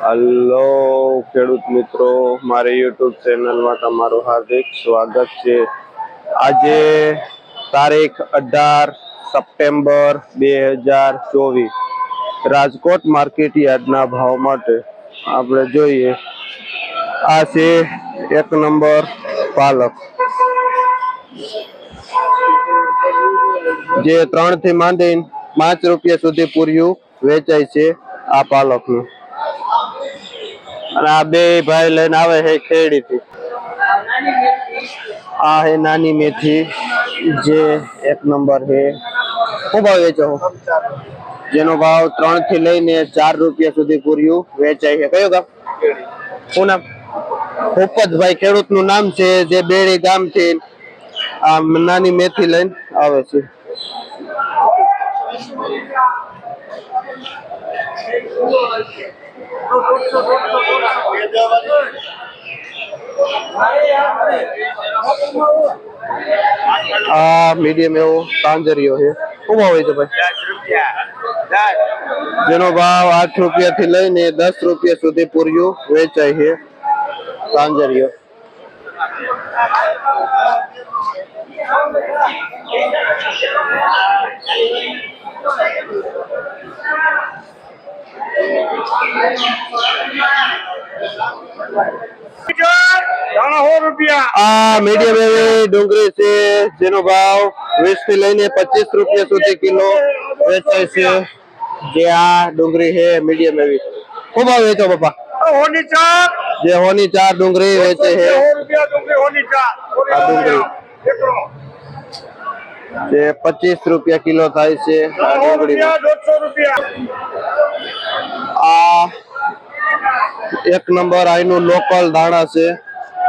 Hello ખેડૂત મિત્રો. મારી યુટ્યુબ ચેનલમાં તમારું હાર્દિક સ્વાગત છે. આજે તારીખ અઢાર સપ્ટેમ્બર બે હજાર ચોવીસ. રાજકોટ માર્કેટ યાર્ડના ભાવ માટે આપણે જોઈએ. આ છે એક નંબર પાલક. જે ત્રણથી માંડીને પાંચ રૂપિયા સુધી પૂર્યું વેચાય છે આ પાલકનું. અને આ બે ભાઈ લઈને આવે છે ખેડીથી આ હે નાની મેથી, જે એક નંબર છે શું ભાવ વેચો જેનો ભાવ ત્રણથી લઈને ચાર રૂપિયા સુધી પૂર્યું વેચાય છે. કયો ગામ? શું નામ? ભૂપતભાઈ ખેડૂતનું નામ છે, જે બેડી ગામથી આ નાની મેથી લઈને આવે છે. આ મીડિયમ એવો તાંજરિયો છે. શું ભાવ હોય છે ભાઈ? જેનો ભાવ આઠ રૂપિયા થી લઈને દસ રૂપિયા સુધી પૂર્યું વેચાય છે તાંજરિયો આ મીડિયમ એવી ડુંગળી છે જેનો ભાવ વીસથી લઈને પચીસ રૂપિયા સુધી કિલો વેચાય છે. જે આ ડુંગળી છે મીડિયમ એવી. શું ભાવ વેચો પપ્પા. જે હોની ચાર ડુંગળી વેચે છે. આ ડુંગળી. જે પચીસ રૂપિયા કિલો થાય છે આ ડુંગળી આ એક નંબર આઈનું લોકલ ધાણા છે.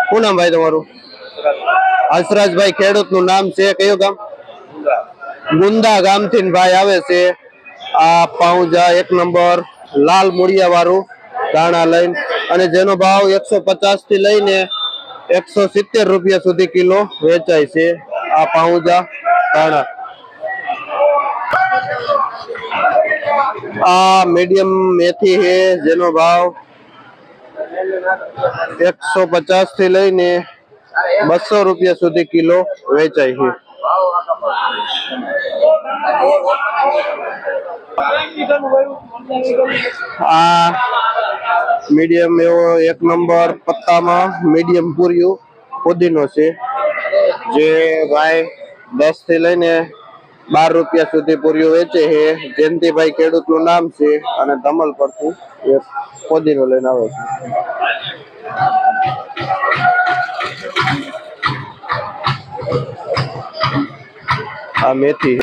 શું નામ ભાઈ તમારું? હસરાજભાઈ ખેડૂતનું નામ છે, કયું ગામ? ગુંદા ગામથી ભાઈ આવે છે. આ પાઉજા એક નંબર, લાલ મૂળિયા વાળું દાણા લઈને, અને જેનો ભાવ એકસો પચાસથી લઈને એકસો સિત્તેર રૂપિયા સુધી કિલો વેચાય છે આ પાઉજા દાણા. આ મીડિયમ મેથી છે, જેનો ભાવ એકસો પચાસથી લઈને બસો રૂપિયા સુધી કિલો વેચાય છે. આ મીડિયમ એવો એક નંબર પત્તામાં મીડિયમ પૂર્યું પુદીનો છે. જે ભાઈ દસથી લઈને બાર રૂપિયા સુધી પૂર્યું વેચે છે. જયંતિભાઈ ખેડૂતનું નામ છે અને ધમલ પરથી એક પોદીનો લઈને આવે છે. આ મેથી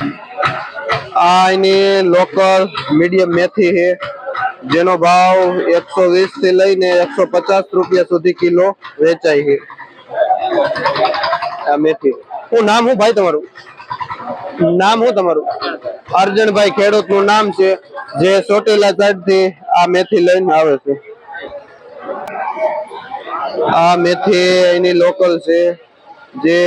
આ એની લોકલ મીડિયમ મેથી છે. જેનો ભાવ એકસો વીસથી લઈને એકસો પચાસ રૂપિયા સુધી કિલો વેચાય છે. આ મેથી શું નામ હું ભાઈ તમારું? નામ શું તમારું? અર્જણભાઈ ખેડૂતનું નામ છે. જે ચોટીલા સાઈડથી આ મેથી લઈને આવે છે. આ મેથી એની લોકલ છે. જે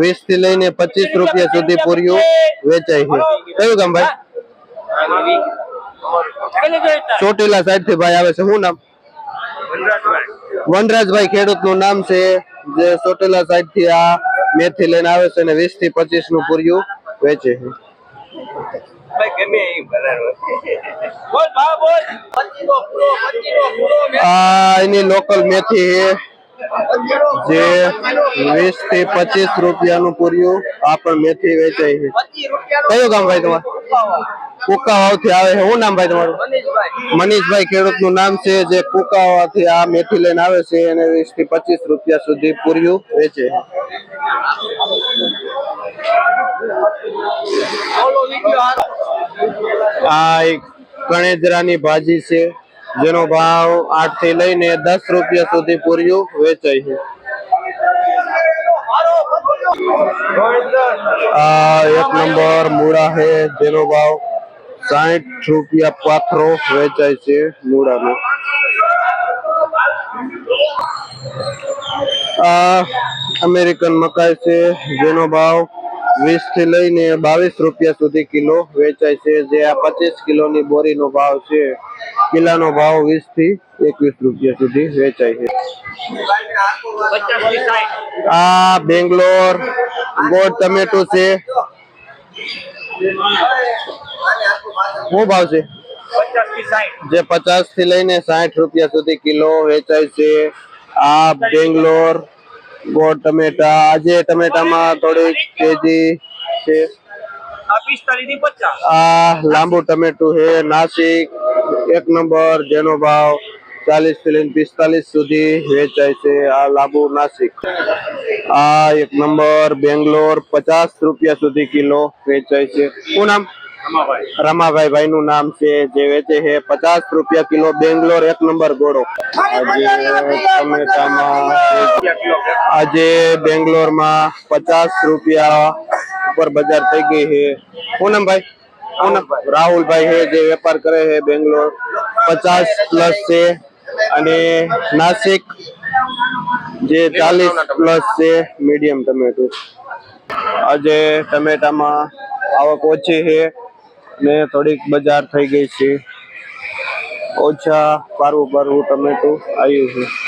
વીસથી લઈને પચીસ રૂપિયા સુધી પૂર્યું વેચાય છે. કયું કામ ભાઈ? ચોટીલા સાઈડથી ભાઈ આવે છે. શું નામ? વનરાજભાઈ. ખેડૂતનું નામ છે. જે ચોટીલા સાઈડથી આ મેથી લઈને આવે છે અને વીસથી પચીસનું પૂર્યું વેચે છે. આ એની લોકલ મેથી છે. જે વીસથી પચીસ રૂપિયાનું પૂર્યું આ પણ મેથી વેચાય છે. કયું ગામ ભાઈ તમારું? કુકાવાવથી આવે છે. શું નામ ભાઈ તમારું? મનીષભાઈ ખેડૂતનું નામ છે. જે કુકાવા થી આ મેથી લઈને આવે છે અને વીસથી પચીસ રૂપિયા સુધી પૂર્યું વેચે છે. આ એક કણેજરાની ભાજી છે, જેનો ભાવ આઠથી લઈને દસ રૂપિયા સુધી પૂર્યું વેચાય છે. આ એક નંબર મૂળા છે, જેનો ભાવ સાઠ રૂપિયા પાથરો વેચાય છે મૂળાનો. આ અમેરિકન મકાઈ છે, જેનો ભાવ વીસથી લઈને બાવીસ રૂપિયા સુધી કિલો વેચાય છે, જે આ પચીસ કિલોની બોરીનો ભાવ છે. કિલ્લાનો ભાવ વીસથી એકવીસ રૂપિયા સુધી વેચાય છે. આ બેંગ્લોર ગોળ ટમેટો છે. શું ભાવ છે? જે પચાસથી લઈને સાઠ રૂપિયા સુધી કિલો વેચાય છે. આ બેંગ્લોર ગોળ ટમેટા આજે ટમેટામાં થોડીક તેજી છે. આ પિસ્તાલીસથી પચાસ. આ લાંબુ ટમેટું છે. નાસિક એક નંબર જેનો ભાવ ચાલીસથી લઈને પિસ્તાલીસ સુધી વેચાય છે. આ લાંબુ નાસિક. આ એક નંબર બેંગ્લોર પચાસ રૂપિયા સુધી કિલો વેચાય છે. શું નામ? રમાભાઈ. ભાઈ નું નામ છે જે વેચે છે પચાસ રૂપિયા કિલો બેંગ્લોર એક નંબર ગોળો. આજે ટમેટામાં આજે બેંગ્લોરમાં પચાસ રૂપિયા ઉપર બજાર થઈ ગઈ છે. પૂનમભાઈ રાહુલભાઈ છે જે વેપાર કરે છે બેંગ્લોર. પચાસ પ્લસ છે અને નાસિક જે ચાલીસ પ્લસ છે મીડિયમ ટમેટું. આજે ટમેટામાં આવક ઓછી છે. ને થોડીક બજાર થઈ ગઈ છે. ઓછા પારવું પારવું ટમેટું આવ્યું છે.